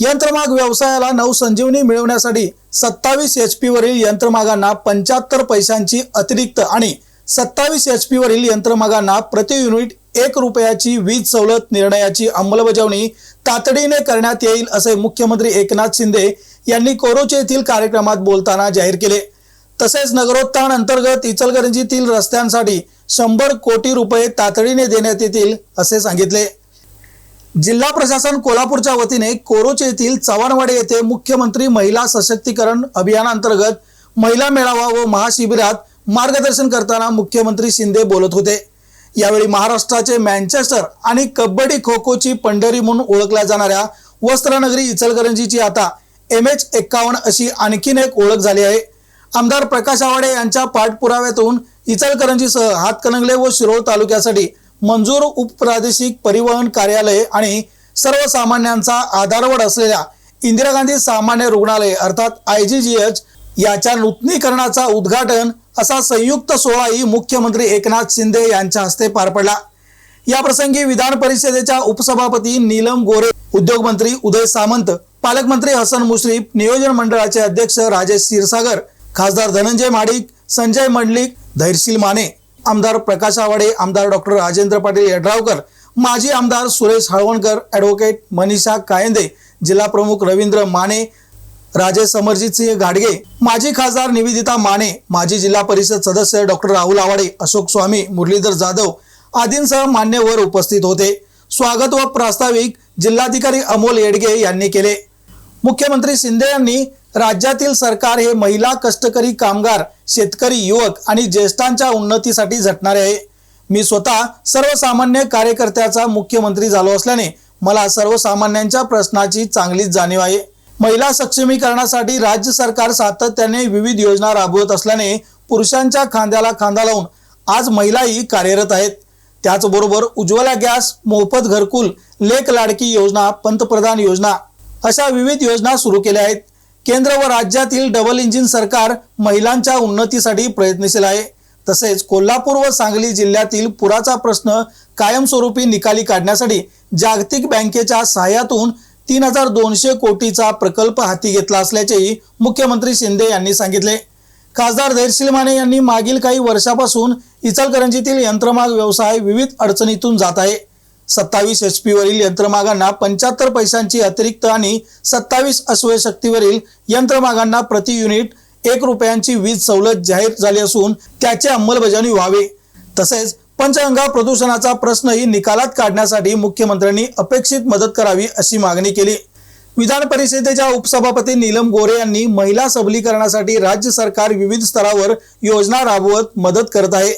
यंत्रमाग व्यवसायाला नवसंजीवनी मिळवण्यासाठी सत्तावीस एच पी वरील यंत्रमागांना पंच्याहत्तर पैशांची अतिरिक्त आणि सत्तावीस एच पी वरील यंत्रमागांना प्रति युनिट एक रुपयाची वीज सवलत निर्णयाची अंमलबजावणी तातडीने करण्यात येईल असे मुख्यमंत्री एकनाथ शिंदे यांनी कोरोचे येथील कार्यक्रमात बोलताना जाहीर केले. तसेच नगरोत्थान अंतर्गत इचलकरंजीतील रस्त्यांसाठी शंभर कोटी रुपये तातडीने देण्यात येतील असे सांगितले. जिल्हा प्रशासन कोल्हापूरच्या वतीने कोरोचे येथील चव्हाणवाडी येथे मुख्यमंत्री महिला सशक्तीकरण अभियानांतर्गत महिला मेळावा व महाशिबिरात मार्गदर्शन करताना मुख्यमंत्री शिंदे बोलत होते. यावेळी महाराष्ट्राचे मँचेस्टर आणि कबड्डी खो खोची पंढरी म्हणून ओळखल्या जाणाऱ्या वस्त्रनगरी इचलकरंजीची आता एम एच एक्कावन्न अशी आणखीन एक ओळख झाली आहे. आमदार प्रकाश आवाडे यांच्या पाठपुराव्यातून इचलकरंजीसह हातकणंगले व शिरोळ तालुक्यासाठी मंजूर उपप्रादेशिक परिवहन कार्यालय आणि सर्वसामान्यांचा आधारवड असलेल्या इंदिरा गांधी सामान्य रुग्णालय अर्थात आय जी जी एच याच्या नूतनीकरणाचा उद्घाटन असा संयुक्त सोहळाही मुख्यमंत्री एकनाथ शिंदे यांच्या हस्ते पार पडला. याप्रसंगी विधान परिषदेच्या उपसभापती नीलम गोरे उद्योगमंत्री उदय सामंत पालकमंत्री हसन मुश्रीफ नियोजन मंडळाचे अध्यक्ष राजेश क्षीरसागर खासदार धनंजय माडिक संजय मंडलिक धैर्यशील माने आमदार प्रकाश आवाडे आमदार डॉक्टर राजेंद्र पाटील यड्रावकर माजी आमदार सुरेश हळवणकर ॲडव्होकेट मनीषा कायंदे जिल्हा प्रमुख रवींद्र माने राजेश समरजित सिंह गाडगे माजी खासदार निवेदिता माने माजी जिल्हा परिषद सदस्य डॉक्टर राहुल आवाडे अशोक स्वामी मुरलीधर जाधव आदींसह मान्यवर उपस्थित होते. स्वागत व प्रास्ताविक जिल्हाधिकारी अमोल येडगे यांनी केले. मुख्यमंत्री शिंदे यांनी राज्यातील सरकार हे महिला कष्टकरी कामगार शेतकरी युवक आणि ज्येष्ठांच्या उन्नतीसाठी झटणारे आहे. मी स्वतः सर्वसामान्य कार्यकर्त्याचा मुख्यमंत्री झालो असल्याने मला सर्वसामान्यांच्या प्रश्नाची चांगलीच जाणीव आहे. महिला सक्षमीकरणासाठी राज्य सरकार सातत्याने विविध योजना राबवत असल्याने पुरुषांच्या खांद्याला खांदा लावून आज महिलाही कार्यरत आहेत. त्याचबरोबर उज्ज्वला गॅस मोफत घरकुल लेख लाडकी योजना पंतप्रधान योजना अशा विविध योजना सुरू केल्या आहेत. केंद्र व राज्यातील डबल इंजिन सरकार महिलांच्या उन्नतीसाठी प्रयत्नशील आहे. तसेच कोल्हापूर व सांगली जिल्ह्यातील पुराचा प्रश्न कायमस्वरूपी निकाली काढण्यासाठी जागतिक बँकेच्या सहाय्यातून तीन हजार दोनशे कोटीचा प्रकल्प हाती घेतला असल्याचेही मुख्यमंत्री शिंदे यांनी सांगितले. खासदार धैर्शील माने यांनी मागील काही वर्षापासून इचलकरंजीतील यंत्रमाग व्यवसाय विविध अडचणीतून जात आहे. सत्तावीस एच पी वरील यंत्रमागांना पंच्याहत्तर पैशांची अतिरिक्त आणि सत्तावीस अश्व शक्तीवरील यंत्रमागांना प्रति युनिट एक रुपयांची वीज सवलत जाहीर झाली असून त्याची अंमलबजावणी व्हावी. तसेच पंचगंगा प्रदूषणाचा प्रश्नही निकालात काढण्यासाठी मुख्यमंत्र्यांनी अपेक्षित मदत करावी अशी मागणी केली. विधान परिषदेच्या उपसभापती नीलम गोरे यांनी महिला सबलीकरणासाठी राज्य सरकार विविध स्तरावर योजना राबवत मदत करत आहे.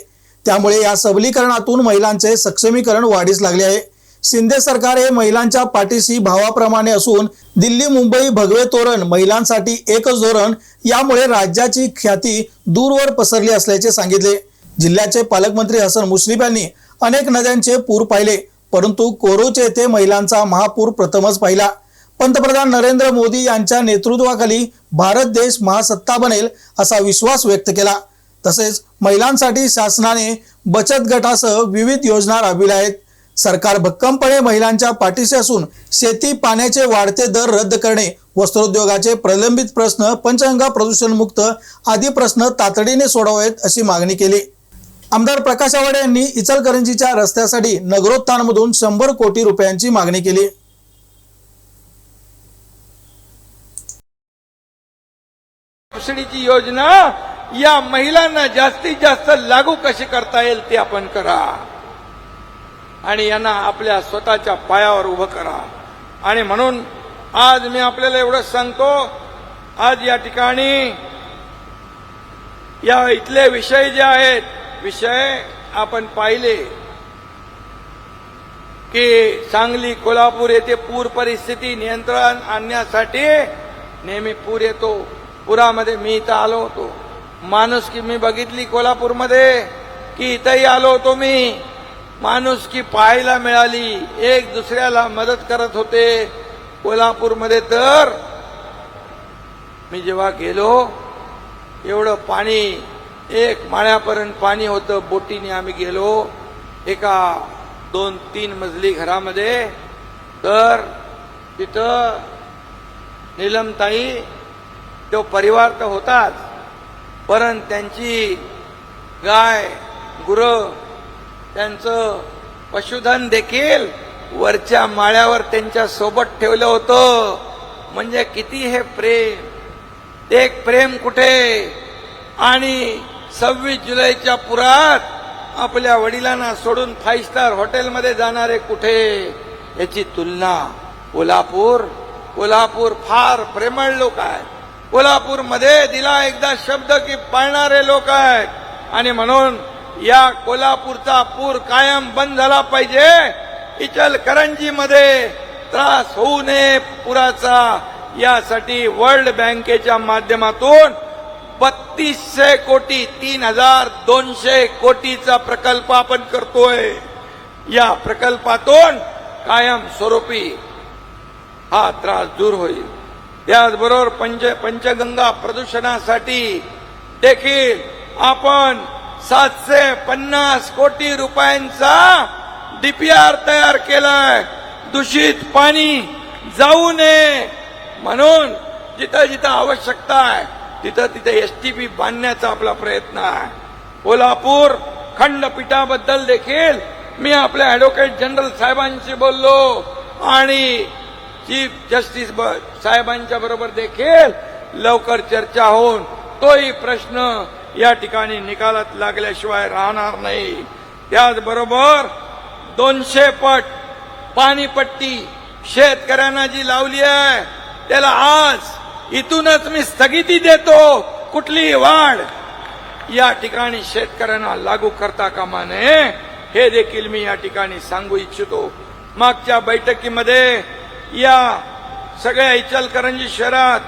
त्यामुळे या सबलीकरणातून महिलांचे सक्षमीकरण वाढीस लागले आहे. शिंदे सरकार हे महिलांच्या पाठीशी भावाप्रमाणे असून दिल्ली मुंबई भगवे तोरण महिलांसाठी एकच धोरण यामुळे राज्याची ख्याती दूरवर पसरली असल्याचे सांगितले. जिल्ह्याचे पालकमंत्री हसन मुश्रीफ यांनी अनेक नद्यांचे पूर पाहिले परंतु कोरोचे येथे महिलांचा महापूर प्रथमच पाहिला. पंतप्रधान नरेंद्र मोदी यांच्या नेतृत्वाखाली भारत देश महासत्ता बनेल असा विश्वास व्यक्त केला. तसेच महिलांसाठी शासनाने बचत गटासह विविध योजना राबविल्या आहेत. सरकार भक्कमपणे महिलांच्या पाठीशी असून शेती पाण्याचे वाढते दर रद्द करणे वस्त्रोद्योगाचे प्रलंबित प्रश्न पंचगंगा प्रदूषण मुक्त आदी प्रश्न तातडीने सोडवावेत अशी मागणी केली. आमदार प्रकाश आवाडे यांनी इचलकरंजीच्या रस्त्यासाठी नगरोत्थानमधून शंभर कोटी रुपयांची मागणी केली. सबसिडीची योजना या महिलांना जास्तीत जास्त लागू कशी करता येईल ते आपण करा. आणि यांना आपल्या स्वतःच्या पायावर उभं करा. आणि म्हणून आज मी आपल्याला एवढंच सांगतो आज या ठिकाणी या इथले विषय जे आहेत विषय आपण पाहिले की सांगली कोल्हापूर येथे पूर परिस्थिती नियंत्रण आणण्यासाठी नेहमी पूर येतो. पुरामध्ये मी इथं आलो होतो. माणूस की मी बघितली कोल्हापूरमध्ये की इथंही आलो होतो मी. माणूस की पाहायला मिळाली एक दुसऱ्याला मदत करत होते कोल्हापूरमध्ये. तर मी जेव्हा गेलो एवढं पाणी एक माळ्यापर्यंत पाणी होतं बोटीने आम्ही गेलो एका दोन तीन मजली घरामध्ये. तर तिथं नीलमताई तो परिवार तर होताच. परंतु त्यांची गाय गुरं त्यांचं पशुधन देखील वरच्या माळ्यावर त्यांच्यासोबत ठेवलं होतं. म्हणजे किती हे प्रेम. ते एक प्रेम कुठे? आणि सव्वीस जुलैच्या पुरात आपल्या वडिलांना सोडून फाईव्ह स्टार हॉटेलमध्ये जाणारे कुठे? याची तुलना कोल्हापूर. कोल्हापूर फार प्रेमळ लोक आहेत. कोल्हापूरमध्ये दिला एकदा शब्द की पाळणारे लोक आहेत. आणि म्हणून या कोल्हापूरचा पूर कायम बंद झाला पाहिजे. इचलकरंजीमध्ये त्रास होऊ नये पुराचा. यासाठी वर्ल्ड बँकेच्या माध्यमातून बत्तीसशे कोटी तीन हजार दोनशे कोटीचा प्रकल्प आपण करतोय. या प्रकल्पातून कायम स्वरूपी हा त्रास दूर होईल. त्याचबरोबर पंच पंचगंगा प्रदूषणासाठी देखील आपण सातशे पन्नास कोटी रुपयांचा डीपीआर तयार केलाय. दूषित पाणी जाऊ नये म्हणून जिथं जिथं आवश्यकता आहे तिथं तिथे पी बांधण्याचा आपला प्रयत्न आहे. कोल्हापूर खंडपीठाबद्दल देखील मी आपल्या ऍडव्होकेट जनरल साहेबांशी बोललो आणि चीफ जस्टिस ब- साहेबांच्या बरोबर देखील लवकर चर्चा होऊन तोही प्रश्न या ठिकाणी निकालात लागल्याशिवाय राहणार नाही. त्याचबरोबर दोनशे पट पाणीपट्टी शेतकऱ्यांना जी लावली आहे त्याला आज इथूनच मी स्थगिती देतो. कुठलीही वाढ या ठिकाणी शेतकऱ्यांना लागू करता कामा नये हे देखील मी या ठिकाणी सांगू इच्छितो. मागच्या बैठकीमध्ये या सगळ्या इचलकरंजी शहरात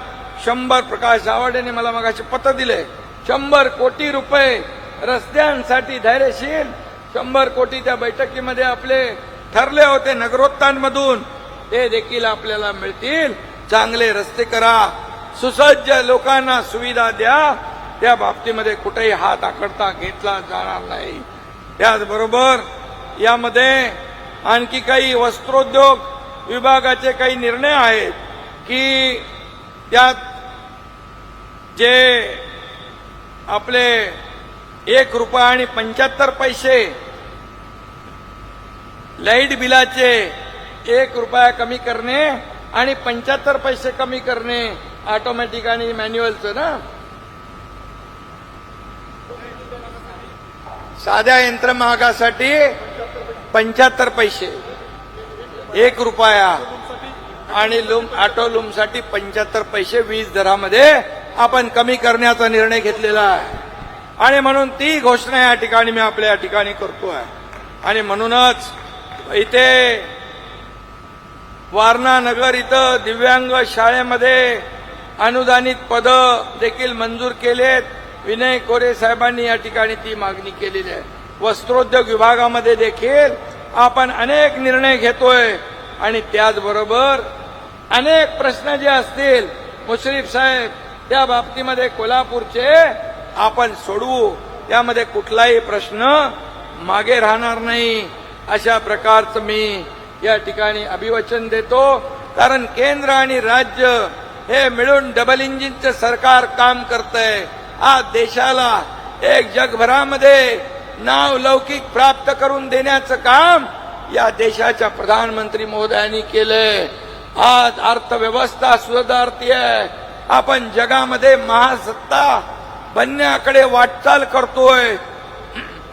शंभर प्रकाश जावडेने मला मगाशी पत्र दिले. शंभर कोटी रुपये रस्त्यांसाठी धैर्यशील शंभर कोटी त्या बैठकीमध्ये आपले ठरले होते नगरोत्थानमधून ते देखील आपल्याला मिळतील. चांगले रस्ते करा. सुसज्ज लोकांना सुविधा द्या. त्या बाबतीमध्ये कुठेही हात आकडता घेतला जाणार नाही. त्याचबरोबर यामध्ये आणखी काही वस्त्रोद्योग विभागाचे काही निर्णय आहेत की त्यात जे आपले एक रुपया आणि पंच्याहत्तर पैसे लाइट बिलाचे एक रुपया कमी करणे आणि पंच्याहत्तर पैसे कमी करणे ऑटोमॅटिक आणि मॅन्युअलचं ना? साध्या यंत्रमागासाठी पंच्याहत्तर पैसे. एक रुपया. आणि लूम ऑटो लूमसाठी पंच्याहत्तर पैसे वीज दरामध्ये आपण कमी करण्याचा निर्णय घेतलेला आहे. आणि म्हणून ती घोषणा या ठिकाणी मी आपल्या या ठिकाणी आहे. आणि म्हणूनच इथे वारणा नगर इथं दिव्यांग शाळेमध्ये अनुदानित पद देखील मंजूर केलेत. विनय कोरे साहेबांनी या ठिकाणी ती मागणी केलेली आहे. वस्त्रोद्योग विभागामध्ये देखील आपण अनेक निर्णय घेतोय आणि त्याचबरोबर अनेक प्रश्न जे असतील मुश्रीफ साहेब त्या बाबतीमध्ये कोल्हापूरचे आपण सोडवू. त्यामध्ये कुठलाही प्रश्न मागे राहणार नाही. अशा प्रकारचं मी या ठिकाणी अभिवचन देतो. कारण केंद्र आणि राज्य हे मिळून डबल इंजिनचं सरकार काम करतंय. आज देशाला एक जगभरामध्ये नाव लौकिक प्राप्त करून देण्याचं काम या देशाच्या प्रधानमंत्री मोदयांनी केलंय. आज अर्थव्यवस्था सुधारतीये आपण जगामध्ये महासत्ता बनण्याकडे वाटचाल करतोय.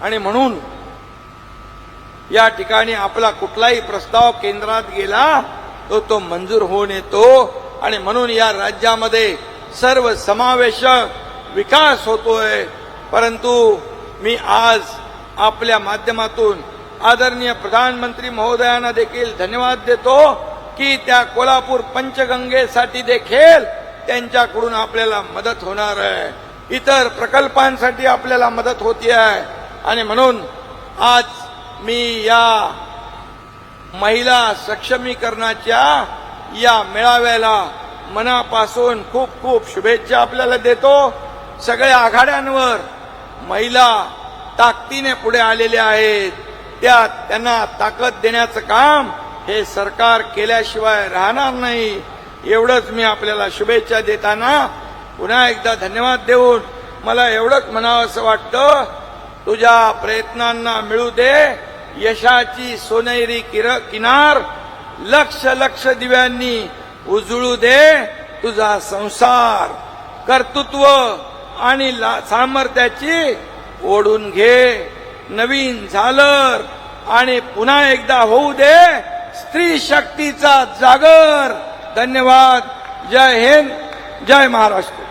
आणि म्हणून या ठिकाणी आपला कुठलाही प्रस्ताव केंद्रात गेला तो तो मंजूर होऊन येतो. आणि म्हणून या राज्यामध्ये सर्व समावेशक विकास होतोय. परंतु मी आज आपल्या माध्यमातून आदरणीय प्रधानमंत्री महोदयांना देखील धन्यवाद देतो की त्या कोल्हापूर पंचगंगेसाठी देखील त्यांच्याकडून आपल्याला मदत होणार आहे. इतर प्रकल्पांसाठी आपल्याला मदत होती आहे. आणि म्हणून आज मी या महिला सक्षमीकरणाच्या या मेळाव्याला मनापासून खूप खूप शुभेच्छा आपल्याला देतो. सगळ्या आघाड्यांवर महिला ताकदीने पुढे आलेल्या आहेत. त्या त्यांना ताकद देण्याचं काम हे सरकार केल्याशिवाय राहणार नाही. एवढंच मी आपल्याला शुभेच्छा देताना पुन्हा एकदा धन्यवाद देऊन मला एवढंच म्हणावं असं वाटतं तुझ्या प्रयत्नांना मिळू दे. यशाची सोनेरी किर किनार लक्ष लक्ष दिव्यांनी उजळू दे. तुझा संसार कर्तृत्व आणि ला- सामर्थ्याची ओढून घे. नवीन झालर आणि पुन्हा एकदा होऊ दे. स्त्री शक्तीचा जागर. धन्यवाद. जय हिंद. जय महाराष्ट्र.